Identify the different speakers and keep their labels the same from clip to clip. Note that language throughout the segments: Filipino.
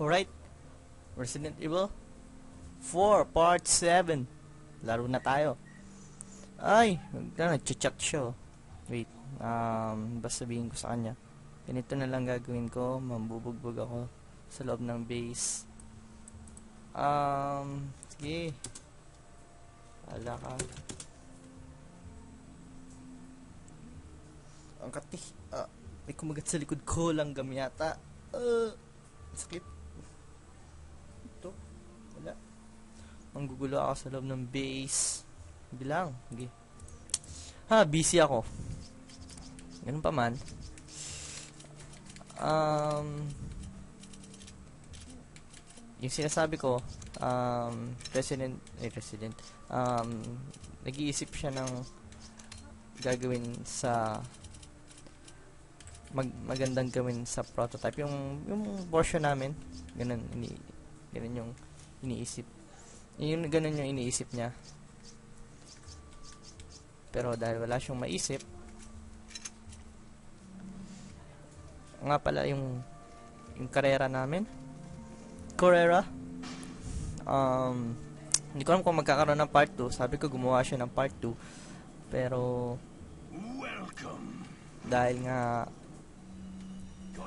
Speaker 1: Alright. Resident Evil 4 Part 7. Laro na tayo. Ay, na, nag-chat siya. oh. Wait, um, basta sabihin ko sa kanya. Ganito na lang gagawin ko. Mambubugbog ako sa loob ng base. Um, sige. Wala ka. Ang kati. Ah, may kumagat sa likod ko lang yata. Uh, sakit. Ito. Wala. Manggugulo ako sa loob ng base. Bilang. Sige. Ha, busy ako. Ganun pa man. Um, yung sinasabi ko, um, resident, eh, resident, um, nag-iisip siya ng gagawin sa mag, magandang gawin sa prototype. Yung, yung version namin, ganun, ini, ganun yung iniisip. Yung ganun yung iniisip niya. Pero dahil wala siyang maisip, nga pala yung yung karera namin. Carrera. Um, hindi ko alam kung magkakaroon ng part 2. Sabi ko gumawa siya ng part 2. Pero
Speaker 2: Welcome.
Speaker 1: dahil nga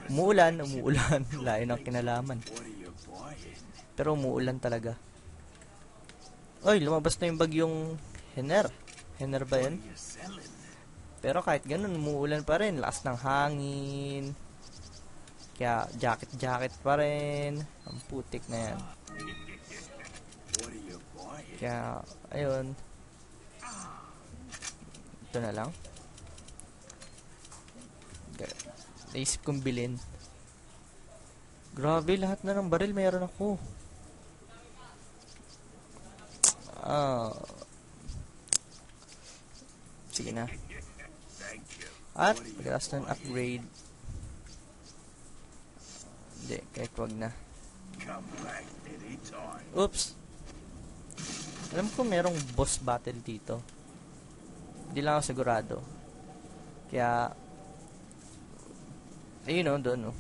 Speaker 1: umuulan, umuulan, layo ng kinalaman. Pero umuulan talaga. Oy, lumabas na yung bagyong Hener. Hener ba
Speaker 2: selling?
Speaker 1: Pero kahit ganun, umuulan pa rin. Lakas ng hangin. Kaya jacket-jacket pa rin. Ang putik na yan. Kaya, ayun. Ito na lang. Naisip kong bilhin. Grabe, lahat na ng baril meron ako. Ah. Sige na. At, pagkatapos ng upgrade. Hindi, kahit wag na. Oops! Alam ko merong boss battle dito. Hindi lang ako sigurado. Kaya, ayun o, doon o.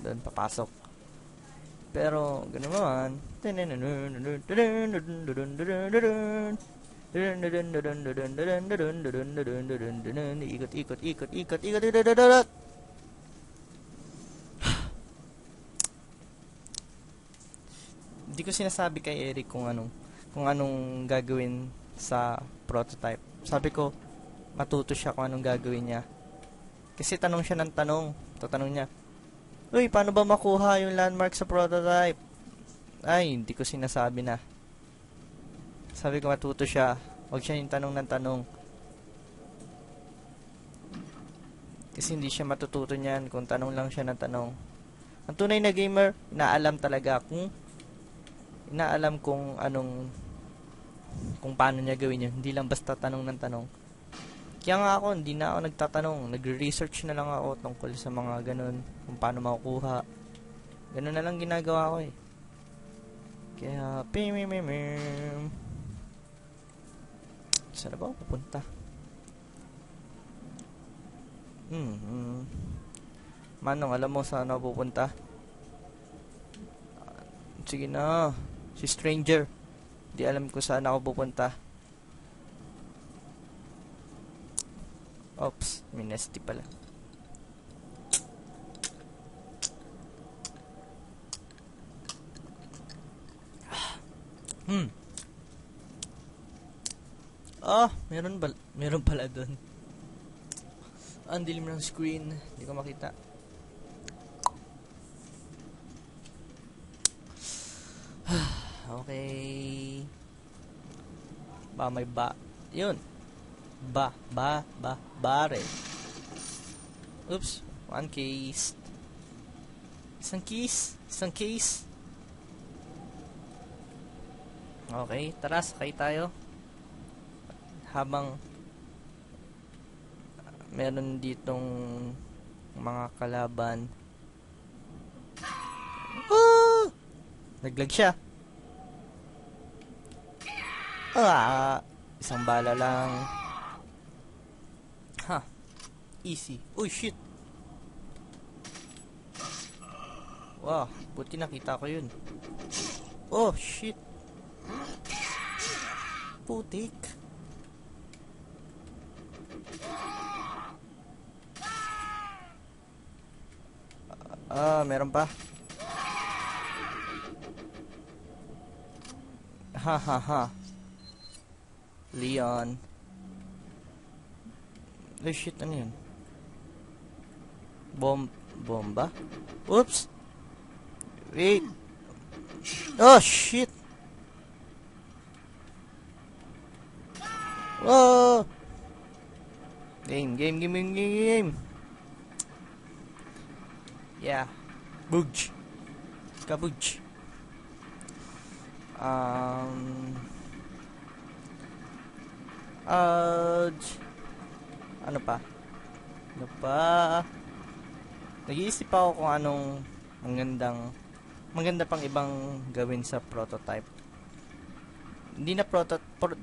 Speaker 1: Doon, papasok. Pero, ganun naman. Ikot, ikot, ikot, ikot, ikot, ikot, Hindi ko sinasabi kay Eric kung anong kung anong gagawin sa prototype. Sabi ko, matuto siya kung anong gagawin niya. Kasi tanong siya ng tanong. Tatanong niya, Uy, paano ba makuha yung landmark sa prototype? Ay, hindi ko sinasabi na. Sabi ko, matuto siya. Huwag siya yung tanong ng tanong. Kasi hindi siya matututo niyan kung tanong lang siya ng tanong. Ang tunay na gamer, inaalam talaga kung inaalam kung anong kung paano niya gawin yun. Hindi lang basta tanong ng tanong. Kaya nga ako, hindi na ako nagtatanong. Nagre-research na lang ako tungkol sa mga ganun. Kung paano makukuha. Ganun na lang ginagawa ko eh. Kaya, pimimimim. Saan na ba ako pupunta? Hmm, hmm. Manong, alam mo saan ako pupunta? Sige na. Si Stranger. Di alam ko saan ako pupunta. Oops, minesty pala. Hmm. Ah, meron ba meron pala doon. Ang dilim ng screen, hindi ko makita. Okay. Ba, may ba. Yun. Ba, ba, ba, bare. Oops. One case. Isang case. Isang case. Okay. Tara, sakay tayo. Habang meron ditong mga kalaban. Ah! Naglag siya. Ah, isang bala lang. Easy. Uy, shit. Wow, buti nakita ko yun. Oh, shit. Putik. Ah, meron pa. Ha ha ha. Leon. Oh shit, ano yun? Bom bomba? Oops! Wait! Oh shit! Whoa! Game, game, game, game, game, game! Yeah. Booge. Kabooge. Um... Uh, ano pa? Ano pa? Nag-iisip ako kung anong magandang maganda pang ibang gawin sa prototype. Hindi na proto pro,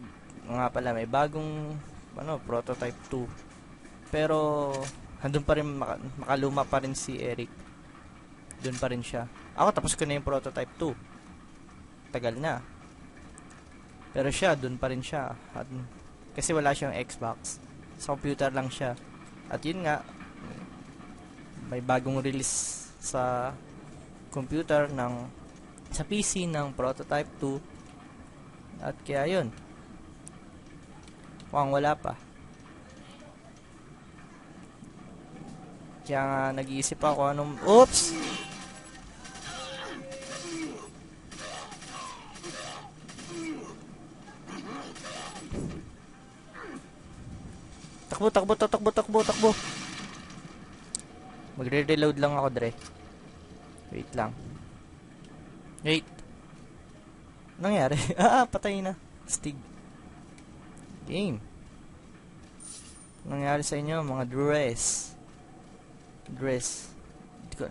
Speaker 1: nga pala may bagong ano prototype 2. Pero andun pa rin maka, makaluma pa rin si Eric. Doon pa rin siya. Ako tapos ko na yung prototype 2. Tagal na. Pero siya, doon pa rin siya. At, kasi wala siyang Xbox. Sa computer lang siya. At yun nga, may bagong release sa computer ng sa PC ng prototype 2 at kaya yun. Mukhang wala pa. Kaya nga nag-iisip ako anong oops! Takbo takbo takbo takbo takbo Magre-reload lang ako, Dre. Wait lang. Wait. Nangyari? ah, patay na. Stig. Game. Nangyari sa inyo, mga dress. Dress. Di ko,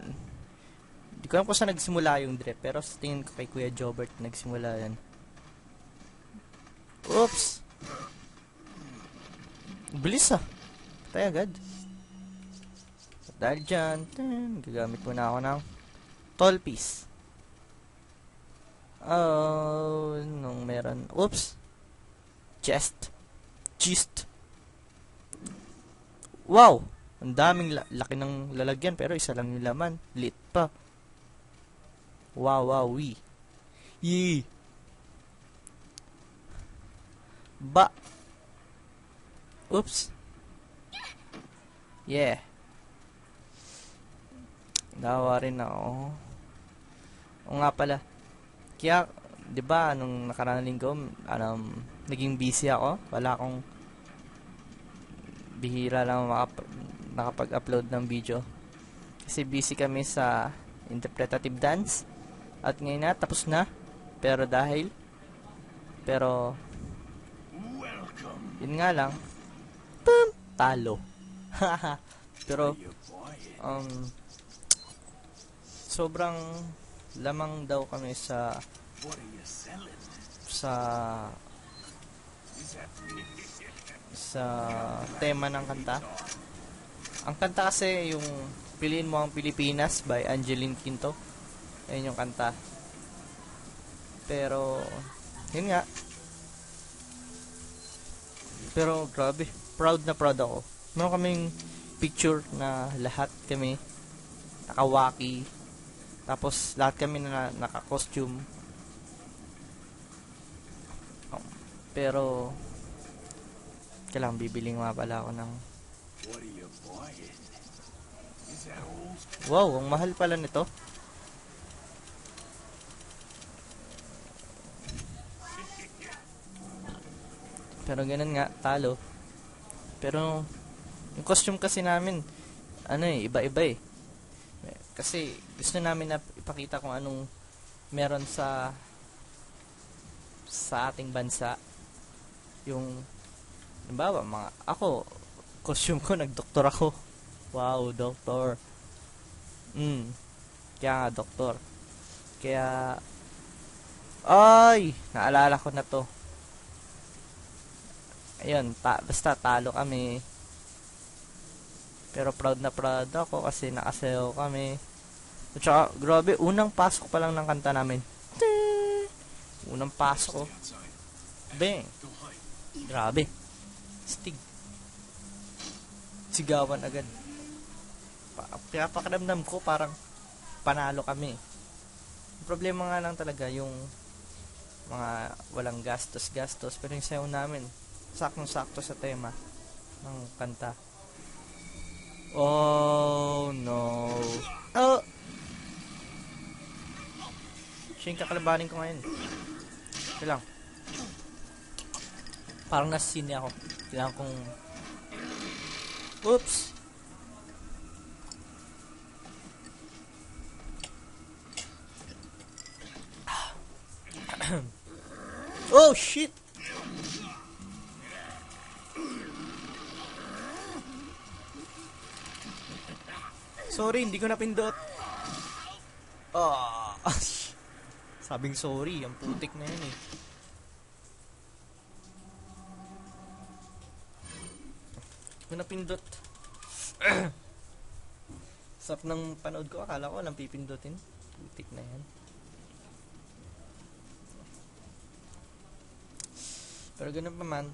Speaker 1: di ko alam kung saan nagsimula yung Dre, pero sa tingin ko kay Kuya Jobert nagsimula yan. Oops! Bilis ah. Patay agad. Dahil dyan, ten, gagamit muna ako ng tall piece. Oh, nung meron, oops, chest, chest. Wow, ang daming la- laki ng lalagyan pero isa lang yung laman, lit pa. Wow, wow, we. Yee. Ba. Oops. Yeah. Nawa rin ako. O nga pala. Kaya, di ba, nung nakaraang linggo, um, naging busy ako. Wala akong bihira lang makap- nakapag-upload ng video. Kasi busy kami sa interpretative dance. At ngayon na, tapos na. Pero dahil, pero, yun nga lang, pum, talo. pero, um, sobrang lamang daw kami sa sa sa tema ng kanta. Ang kanta kasi yung Piliin mo ang Pilipinas by Angeline Quinto. Ayun yung kanta. Pero yun nga. Pero grabe, proud na proud ako. Meron kaming picture na lahat kami nakawaki. Tapos lahat kami na naka-costume. Um, Pero kailangan bibiling nga pala ako ng? Wow, ang mahal pala nito. Pero ganun nga, talo. Pero, yung costume kasi namin, ano eh, iba-iba eh. Kasi, gusto namin na ipakita kung anong meron sa sa ating bansa. Yung, halimbawa, mga, ako, costume ko, nagdoktor ako. Wow, doktor. Mm. Kaya nga, doktor. Kaya, ay, naalala ko na to. Ayun, ta basta talo kami. Pero proud na proud ako kasi nakasayaw kami. At saka, grabe, unang pasok pa lang ng kanta namin. Tee! Unang pasok ko.
Speaker 2: Outside.
Speaker 1: Bang! Grabe. Stig. Sigawan agad. Pa kaya ko parang panalo kami. Ang problema nga lang talaga yung mga walang gastos-gastos pero yung sayaw namin saktong-sakto sa tema ng kanta. Oh no. Oh! Siya yung kakalabanin ko ngayon. Ito lang. Parang nasine ako. Kailangan kong... Oops! oh, shit! Sorry, hindi ko napindot. Ah, sabing sorry, ang putik na yan eh. Ko napindot. Sap ng panood ko, akala ko walang pipindutin. Putik na yan. Pero ganun pa man,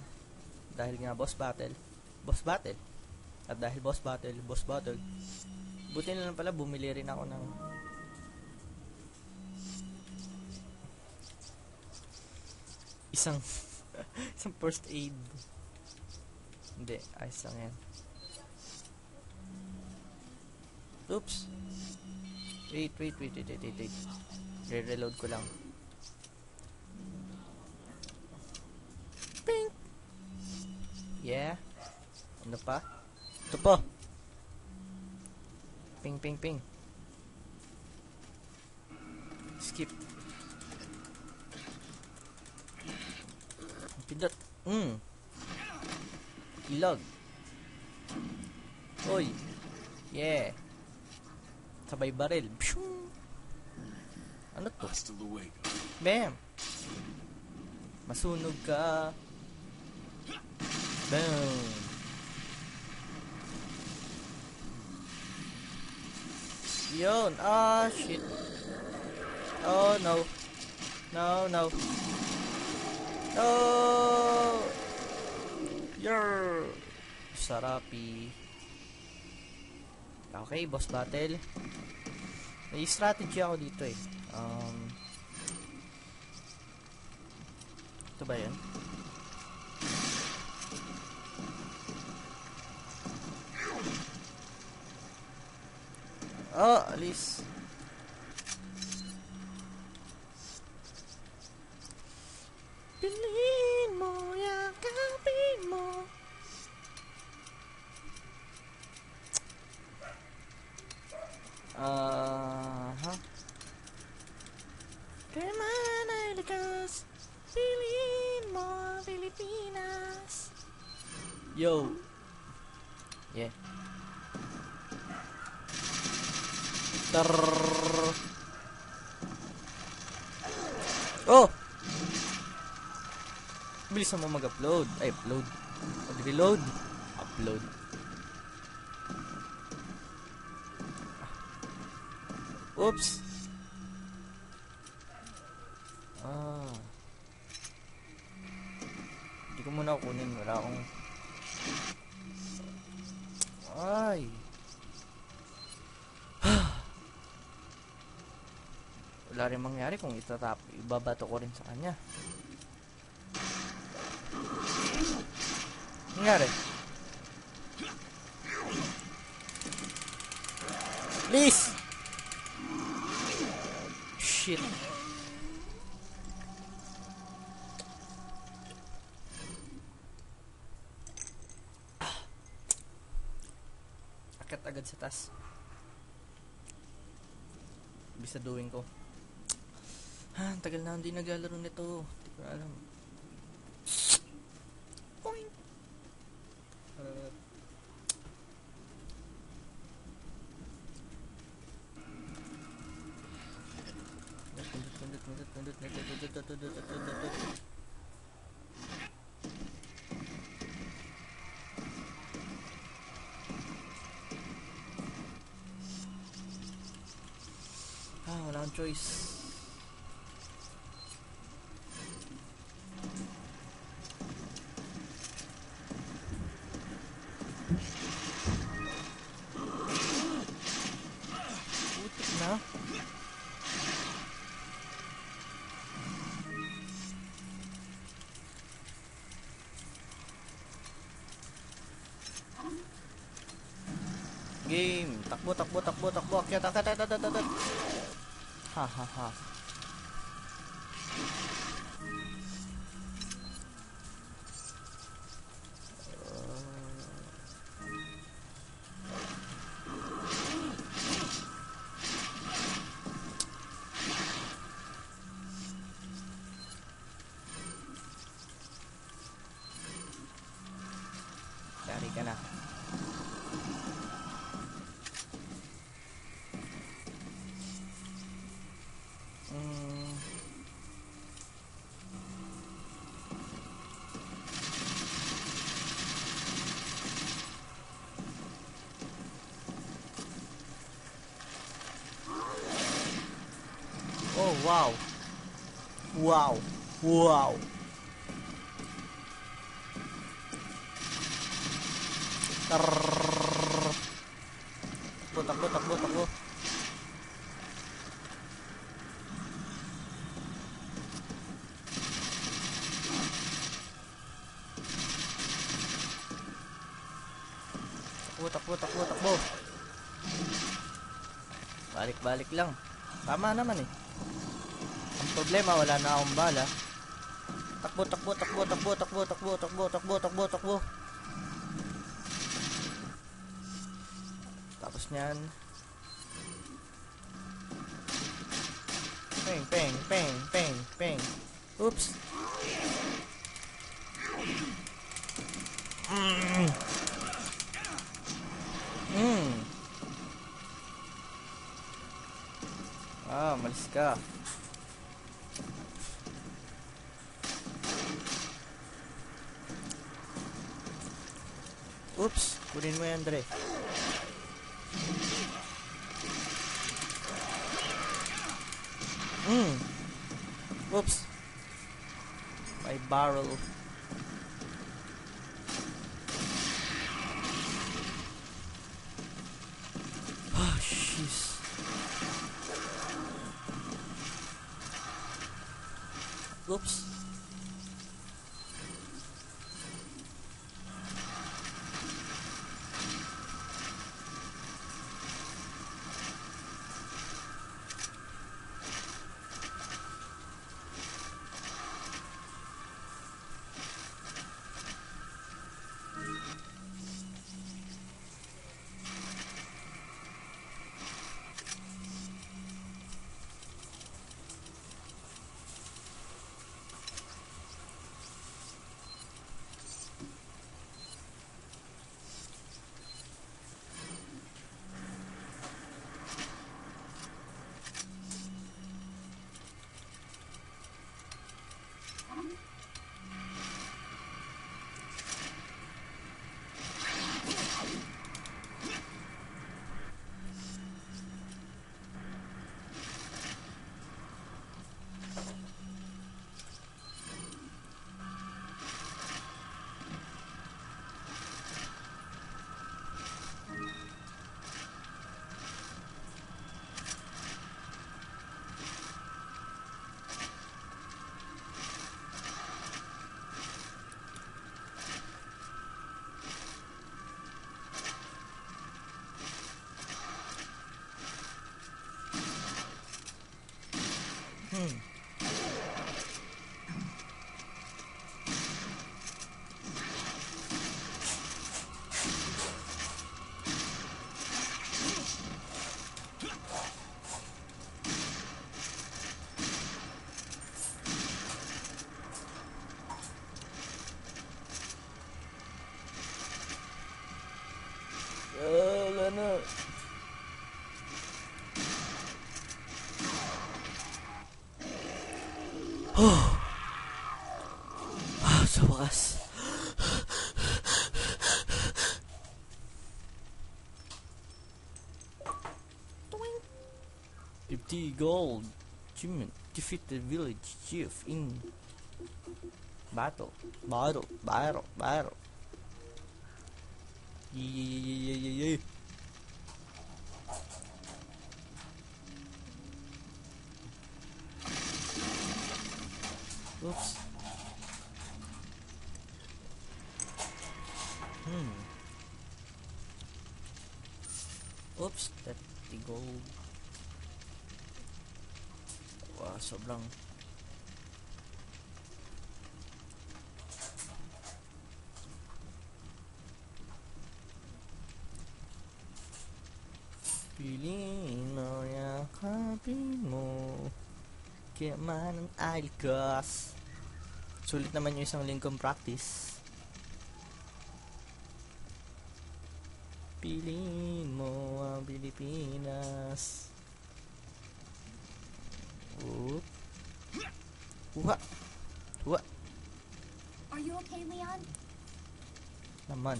Speaker 1: dahil nga boss battle, boss battle, at dahil boss battle, boss battle, buti na lang pala bumili rin ako ng isang isang first aid. Hindi, ayos lang yan. Oops. Wait, wait, wait, wait, wait, wait. Re-reload ko lang. Ping! Yeah. Ano pa? Ito po. Ping, ping, ping. Skip. Pindot. Mm. Ilog. Oy. Yeah. Sabay baril. Pshung. Ano to? Bam! Masunog ka. Bam! Yun. Ah, shit. Oh, no. No, no. No! Yer! Sarapi. Okay, boss battle. May strategy ako dito eh. Um, ito ba yan? Oh, alis. Piliin mo, yakapin mo. Ah, ha? Kaya man ay likas, piliin mo, Pilipinas. Yo. Yeah. Tar. Oh! Bilis mo mag-upload. Ay, upload. Mag-reload. Upload. Oops. Ah. Hindi ko muna kunin. Wala akong... Ay. Wala rin mangyari kung itatap, ibabato ko rin sa kanya. Nangyari? Please! Shit. Akat agad sa taas. Bisaduhin ko. Ha, ang tagal na hindi naglalaro nito. Hindi ko alam. Ah, wala choice. Ha, ha, wow. Wow. Wow. Tarrrr. Takbo, takbo, takbo, takbo. Takbo, takbo, takbo. Balik-balik lang. Tama naman eh. Problema, wala na akong bala. Takbo, takbo, takbo, takbo, takbo, takbo, takbo, takbo, takbo, takbo. Tapos niyan. Peng, peng, peng, peng, peng. Oops. Mm. Mm. Ah, malis ka. Oops, kunin mo yan, Dre. Mm. Oops. My barrel. Jeez. Oops. Mm. Gold Jimmy defeat the village chief in battle. Battle, battle, battle. Yee, yee, yee, yee, yee. Oops. Sobrang. Piliin mo, yakapin mo. Kaya man ang alkas Sulit naman yung isang linggong practice. Piliin mo ang Pilipinas Uha! Uha!
Speaker 3: Are you okay, Leon?
Speaker 1: Naman.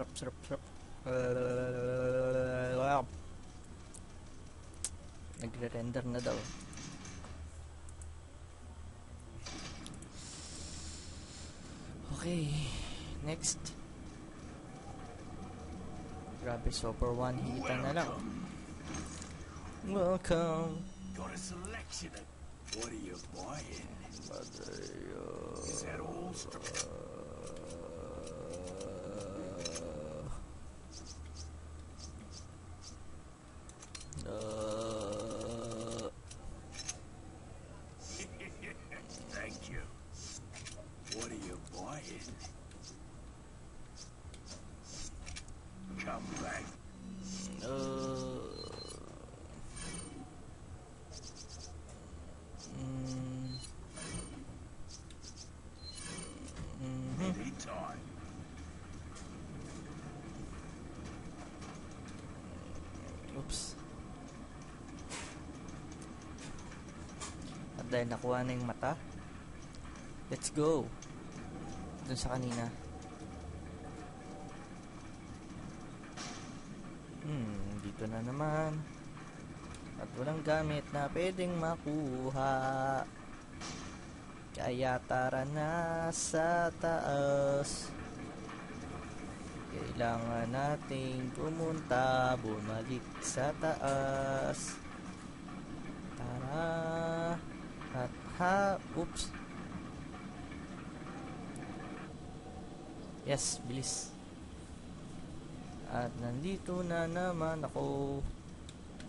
Speaker 1: Sarap, sarap, sarap. Wow. Nagre-render na daw. Okay, next. Grabe, super one hitan na lang. Welcome.
Speaker 2: Got a selection of. What are you buying?
Speaker 1: Uh, dahil nakuha na yung mata, let's go. Dun sa kanina. Hmm, dito na naman. At walang gamit na pwedeng makuha. Kaya tara na sa taas. Kailangan nating pumunta, bumalik sa taas. Tara. At ha, oops. Yes, bilis. At nandito na naman ako.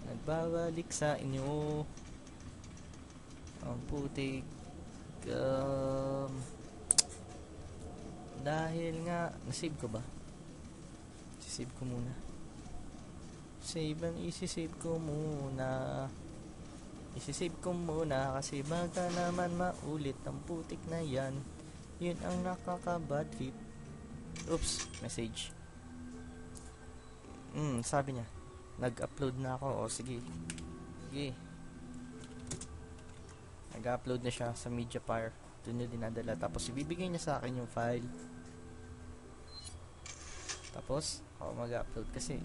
Speaker 1: Nagbabalik sa inyo. Ang putik. Um, dahil nga, nasave ko ba? Sisave ko muna. Save ang isisave ko muna. Isisave ko muna kasi baka naman maulit ang putik na yan. Yun ang nakaka-bad trip. Oops, message. Hmm, sabi niya. Nag-upload na ako. O, sige. Sige. Nag-upload na siya sa Mediafire. Doon niya dinadala. Tapos, ibibigay niya sa akin yung file. Tapos, ako mag-upload kasi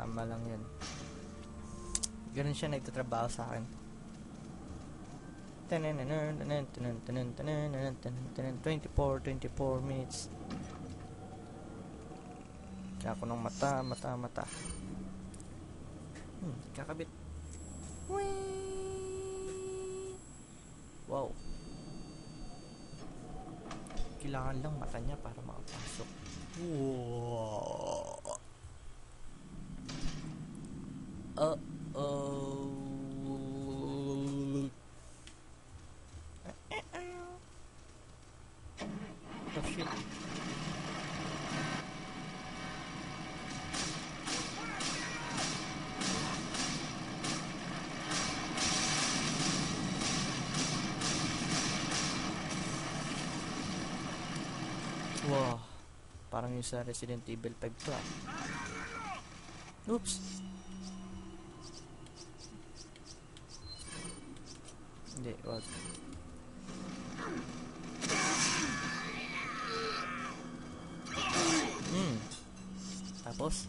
Speaker 1: tama lang yun. Ganun siya nagtatrabaho sa akin. 24, 24 minutes. Kaya ako ng mata, mata, mata. Hmm, kakabit. Whee! Wow. Kailangan lang mata niya para makapasok. Wow. Parang yung sa Resident Evil 5 to. Oops. Hindi, wag. Hmm. Tapos?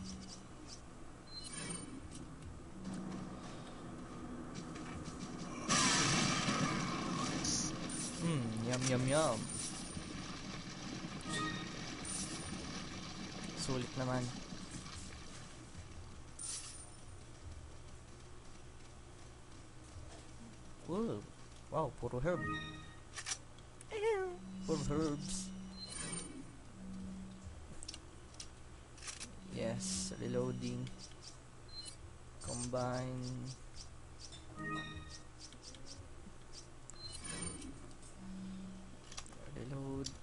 Speaker 1: Hmm, yum yum yum. Sulit naman. Whoa. Wow, puro herb. Puro herbs. Yes, reloading. Combine. Reload.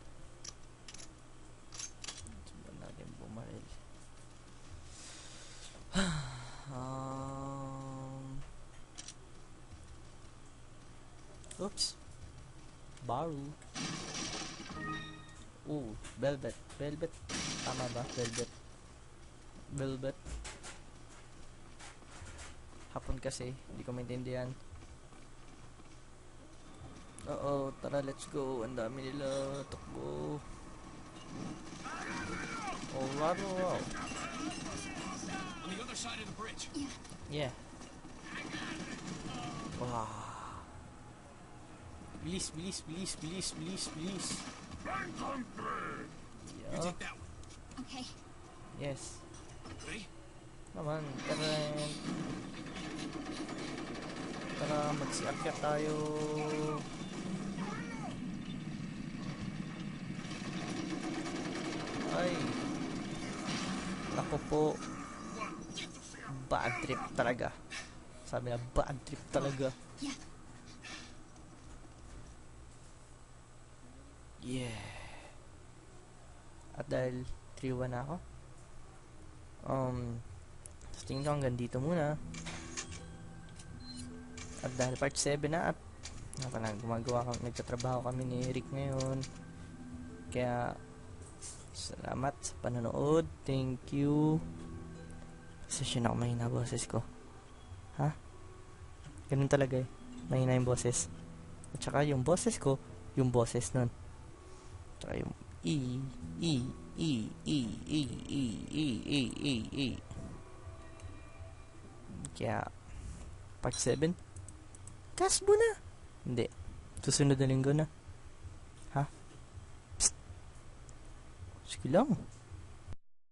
Speaker 1: Velvet. Hapon kasi, hindi ko maintindihan. Oh, tara, let's go. Ang dami nila. Takbo. Oh, wow, wow.
Speaker 2: On the other side of the bridge.
Speaker 1: Yeah. Wow. Bilis, bilis, bilis, bilis, bilis, bilis.
Speaker 2: You
Speaker 1: Yeah.
Speaker 2: take that one.
Speaker 3: Okay.
Speaker 1: Yes. Naman, tara. Tara, magsiakyat tayo. Ay. Ako po. Bad trip talaga. Sabi na, bad trip talaga.
Speaker 3: Yeah.
Speaker 1: At dahil 3-1 na ako, um, sa tingin ko dito muna. At dahil part 7 na at nga pala, gumagawa kami, nagtatrabaho kami ni Rick ngayon. Kaya, salamat sa panonood. Thank you. Session ako mahina boses ko. Ha? Ganun talaga eh. Mahina yung boses. At saka yung boses ko, yung boses nun. Tsaka yung E, E, E, E, E, E, E, E, E, E. Kaya, part 7, kasbo na. Hindi. Susunod na linggo na. Ha? Psst. Sige lang.